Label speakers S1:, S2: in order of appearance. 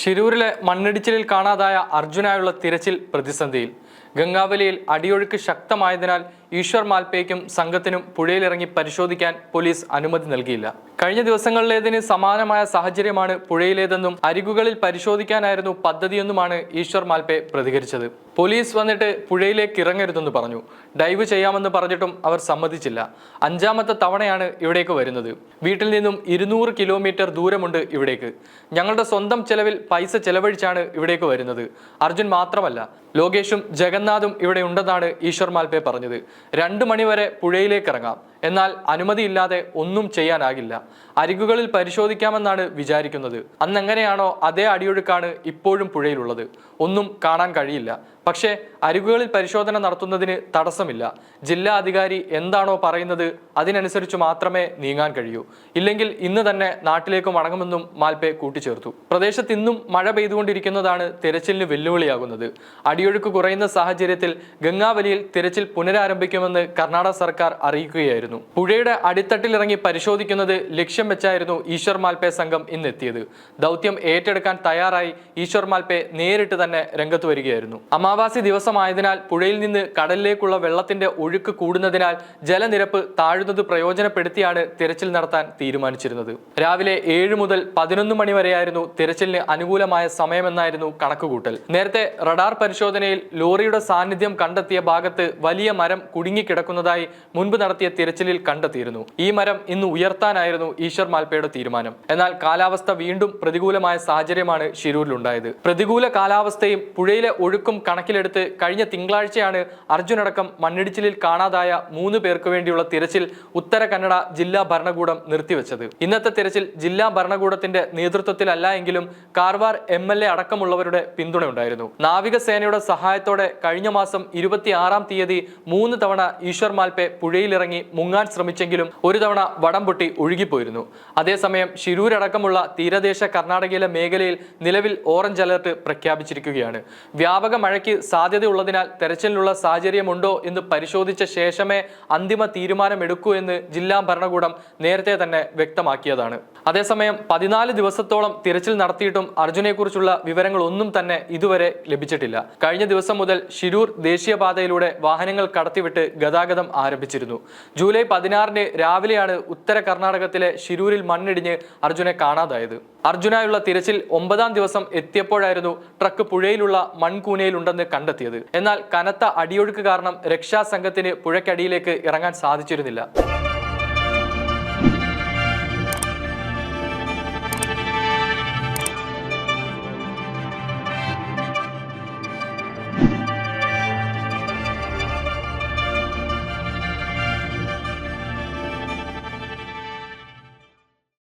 S1: ഷിരൂരിലെ മണ്ണിടിച്ചിലിൽ കാണാതായ അർജുനായുള്ള തിരച്ചിൽ പ്രതിസന്ധിയിൽ. ഗംഗാവലിയിൽ അടിയൊഴുക്ക് ശക്തമായതിനാൽ ഈശ്വർ മാൽപേയ്ക്കും സംഘത്തിനും പുഴയിലിറങ്ങി പരിശോധിക്കാൻ പോലീസ് അനുമതി നൽകിയില്ല. കഴിഞ്ഞ ദിവസങ്ങളിലേതിന് സമാനമായ സാഹചര്യമാണ് പുഴയിലേതെന്നും അരികുകളിൽ പരിശോധിക്കാനായിരുന്നു പദ്ധതിയെന്നുമാണ് ഈശ്വർ മാൽപേ പ്രതികരിച്ചത്. പോലീസ് വന്നിട്ട് പുഴയിലേക്ക് ഇറങ്ങരുതെന്ന് പറഞ്ഞു. ഡൈവ് ചെയ്യാമെന്ന് പറഞ്ഞിട്ടും അവർ സമ്മതിച്ചില്ല. അഞ്ചാമത്തെ തവണയാണ് ഇവിടേക്ക് വരുന്നത്. വീട്ടിൽ നിന്നും ഇരുന്നൂറ് കിലോമീറ്റർ ദൂരമുണ്ട് ഇവിടേക്ക്. ഞങ്ങളുടെ സ്വന്തം ചെലവിൽ പൈസ ചെലവഴിച്ചാണ് ഇവിടേക്ക് വരുന്നത്. അർജുൻ മാത്രമല്ല ലോകേഷും ജഗന്നാഥും ഇവിടെ ഉണ്ടെന്നാണ് ഈശ്വർ മാൽപേ പറഞ്ഞത്. രണ്ടു മണിവരെ പുഴയിലേക്ക് ഇറങ്ങാം എന്നാൽ അനുമതിയില്ലാതെ ഒന്നും ചെയ്യാനാകില്ല. അരികുകളിൽ പരിശോധിക്കാമെന്നാണ് വിചാരിക്കുന്നത്. അന്നെങ്ങനെയാണോ അതേ അടിയൊഴുക്കാണ് ഇപ്പോഴും പുഴയിലുള്ളത്. ഒന്നും കാണാൻ കഴിയില്ല. പക്ഷേ അരികുകളിൽ പരിശോധന നടത്തുന്നതിന് തടസ്സമില്ല. ജില്ലാ അധികാരി എന്താണോ പറയുന്നത് അതിനനുസരിച്ച് മാത്രമേ നീങ്ങാൻ കഴിയൂ. ഇല്ലെങ്കിൽ ഇന്ന് തന്നെ നാട്ടിലേക്ക് മടങ്ങുമെന്നും മാൽപേ കൂട്ടിച്ചേർത്തു. പ്രദേശത്ത് ഇന്നും മഴ പെയ്തുകൊണ്ടിരിക്കുന്നതാണ് തിരച്ചിലിന് വെല്ലുവിളിയാകുന്നത്. അടിയൊഴുക്ക് കുറയുന്ന സാഹചര്യത്തിൽ ഗംഗാവലിയിൽ തിരച്ചിൽ പുനരാരംഭിക്കുമെന്ന് കർണാടക സർക്കാർ അറിയിക്കുകയായിരുന്നു. പുഴയുടെ അടിത്തട്ടിലിറങ്ങി പരിശോധിക്കുന്നത് ലക്ഷ്യം വെച്ചായിരുന്നു ഈശ്വർ മാൽപേ സംഘം ഇന്നെത്തിയത്. ദൗത്യം ഏറ്റെടുക്കാൻ തയ്യാറായി ഈശ്വർ മാൽപേ നേരിട്ട് തന്നെ രംഗത്ത് വരികയായിരുന്നു. അമാവാസി ദിവസമായതിനാൽ പുഴയിൽ നിന്ന് കടലിലേക്കുള്ള വെള്ളത്തിന്റെ ഒഴുക്ക് കൂടുന്നതിനാൽ ജലനിരപ്പ് താഴുന്നത് പ്രയോജനപ്പെടുത്തിയാണ് തിരച്ചിൽ നടത്താൻ തീരുമാനിച്ചിരുന്നത്. രാവിലെ ഏഴ് മുതൽ പതിനൊന്ന് മണി വരെയായിരുന്നു തിരച്ചിലിന് അനുകൂലമായ സമയമെന്നായിരുന്നു കണക്കുകൂട്ടൽ. നേരത്തെ റഡാർ പരിശോധനയിൽ ലോറിയുടെ സാന്നിധ്യം കണ്ടെത്തിയ ഭാഗത്ത് വലിയ മരം കുടുങ്ങിക്കിടക്കുന്നതായി മുൻപ് നടത്തിയ തിരച്ചിലിൽ കണ്ടെത്തിയിരുന്നു. ഈ മരം ഇന്ന് ഉയർത്താനായിരുന്നു ഈശ്വർ മാൽപ്പയുടെ തീരുമാനം. എന്നാൽ കാലാവസ്ഥ വീണ്ടും പ്രതികൂലമായ സാഹചര്യമാണ് ഷിരൂരിലുണ്ടായത് പ്രതികൂല കാലാവസ്ഥയും പുഴയിലെ ഒഴുക്കും കണക്കിലെടുത്ത് കഴിഞ്ഞ തിങ്കളാഴ്ചയാണ് അർജുനടക്കം മണ്ണിടിച്ചിലിൽ കാണാതായ മൂന്ന് പേർക്ക് വേണ്ടിയുള്ള തിരച്ചിൽ ഉത്തര കന്നഡ ജില്ലാ ഭരണകൂടം നിർത്തിവെച്ചത്. ഇന്നത്തെ തിരച്ചിൽ ജില്ലാ ഭരണകൂടത്തിന്റെ നേതൃത്വത്തിലല്ല എങ്കിലും കാർവാർ എം എൽ എ അടക്കമുള്ളവരുടെ പിന്തുണയുണ്ടായിരുന്നു. നാവികസേനയുടെ സഹായത്തോടെ കഴിഞ്ഞ മാസം ഇരുപത്തിയാറാം തീയതി മൂന്ന് തവണ ഈശ്വർ മാൽപെ പുഴയിലിറങ്ങി മുങ്ങാൻ ശ്രമിച്ചെങ്കിലും ഒരു തവണ വടം പൊട്ടി ഒഴുകിപ്പോയിരുന്നു. അതേസമയം ശിരൂരടക്കമുള്ള തീരദേശ കർണാടകയിലെ മേഖലയിൽ നിലവിൽ ഓറഞ്ച് അലർട്ട് പ്രഖ്യാപിച്ചിരിക്കുകയാണ്. വ്യാപക മഴയ്ക്ക് സാധ്യതയുള്ളതിനാൽ തെരച്ചിലിനുള്ള സാഹചര്യമുണ്ടോ എന്ന് പരിശോധിച്ച ശേഷമേ അന്തിമ തീരുമാനമെടുക്കൂ എന്ന് ജില്ലാ ഭരണകൂടം നേരത്തെ തന്നെ വ്യക്തമാക്കിയതാണ്. അതേസമയം പതിനാല് ദിവസത്തോളം തിരച്ചിൽ നടത്തിയിട്ടും അർജുനെക്കുറിച്ചുള്ള വിവരങ്ങളൊന്നും തന്നെ ഇതുവരെ ലഭിച്ചിട്ടില്ല. കഴിഞ്ഞ ദിവസം മുതൽ ശിരൂർ ദേശീയപാതയിലൂടെ വാഹനങ്ങൾ കടത്തിവിട്ട് ഗതാഗതം ആരംഭിച്ചിരുന്നു. ജൂലൈ പതിനാറിന് രാവിലെയാണ് ഉത്തര കർണാടകത്തിലെ ശിരൂരിൽ മണ്ണിടിഞ്ഞ് അർജുനെ കാണാതായത്. അർജുനായുള്ള തിരച്ചിൽ ഒമ്പതാം ദിവസം എത്തിയപ്പോഴായിരുന്നു ട്രക്ക് പുഴയിലുള്ള മൺകൂനയിലുണ്ടെന്ന് കണ്ടെത്തിയത്. എന്നാൽ കനത്ത അടിയൊഴുക്ക് കാരണം രക്ഷാസംഘത്തിന് പുഴയ്ക്കടിയിലേക്ക് ഇറങ്ങാൻ സാധിച്ചിരുന്നില്ല.